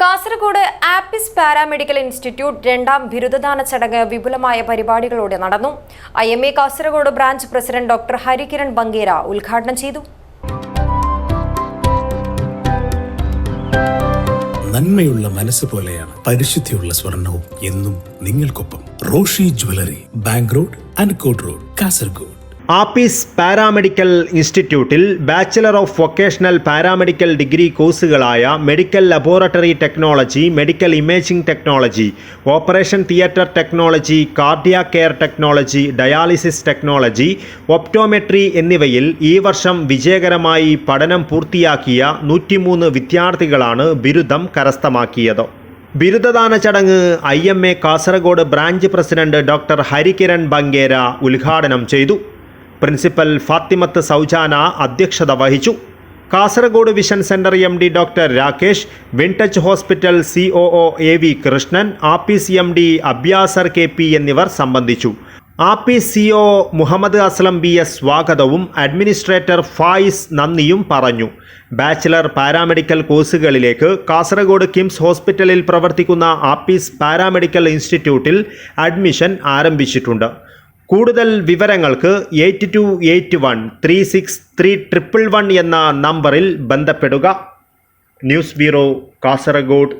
Kasaragod ആപ്പിസ് paramedical institute രണ്ടാം ബിരുദദാന ചടങ്ങ് വിപുലമായ പരിപാടികളോടെ നടന്നു. I M A Kasaragod branch president doctor Harikiran Bankera ഉദ്ഘാടനം ചെയ്തു. നന്മയുള്ള മനസ്സ് പോലെയാണ് പരിശുദ്ധിയുള്ള സ്വർണവും എന്നും നിങ്ങൾക്കൊപ്പം Roshi jewellery bank road Ankot road Kasaragod. Apees paramedical ഇൻസ്റ്റിറ്റ്യൂട്ടിൽ bachelor of vocational paramedical degree കോഴ്സുകളായ medical laboratory technology medical imaging technology operation theatre technology cardiac care technology dialysis technology optometry എന്നിവയിൽ ഈ വർഷം വിജയകരമായി പഠനം പൂർത്തിയാക്കിയ നൂറ്റിമൂന്ന് വിദ്യാർത്ഥികളാണ് ബിരുദം കരസ്ഥമാക്കിയത്. ബിരുദദാന ചടങ്ങ് I M A Kasaragod branch president doctor Harikiran Bankera ഉദ്ഘാടനം ചെയ്തു. പ്രിൻസിപ്പൽ ഫാത്തിമത്ത് സൗജാന അധ്യക്ഷത വഹിച്ചു. Kasaragod vision centre M D doctor Rakesh Wintouch hospital C O O A V Krishnan Apees M D Abyasar K P എന്നിവർ സംബന്ധിച്ചു. Apees O Muhammad Aslam B S സ്വാഗതവും administrator Fayis നന്ദിയും പറഞ്ഞു. Bachelor paramedical കോഴ്സുകളിലേക്ക് കാസർഗോഡ് കിംസ് ഹോസ്പിറ്റലിൽ പ്രവർത്തിക്കുന്ന ആപ്പീസ് പാരാമെഡിക്കൽ ഇൻസ്റ്റിറ്റ്യൂട്ടിൽ admission ആരംഭിച്ചിട്ടുണ്ട്. കൂടുതൽ വിവരങ്ങൾക്ക് eight two eight one three six three triple one എന്ന നമ്പറിൽ ബന്ധപ്പെടുക. News bureau Kasaragod.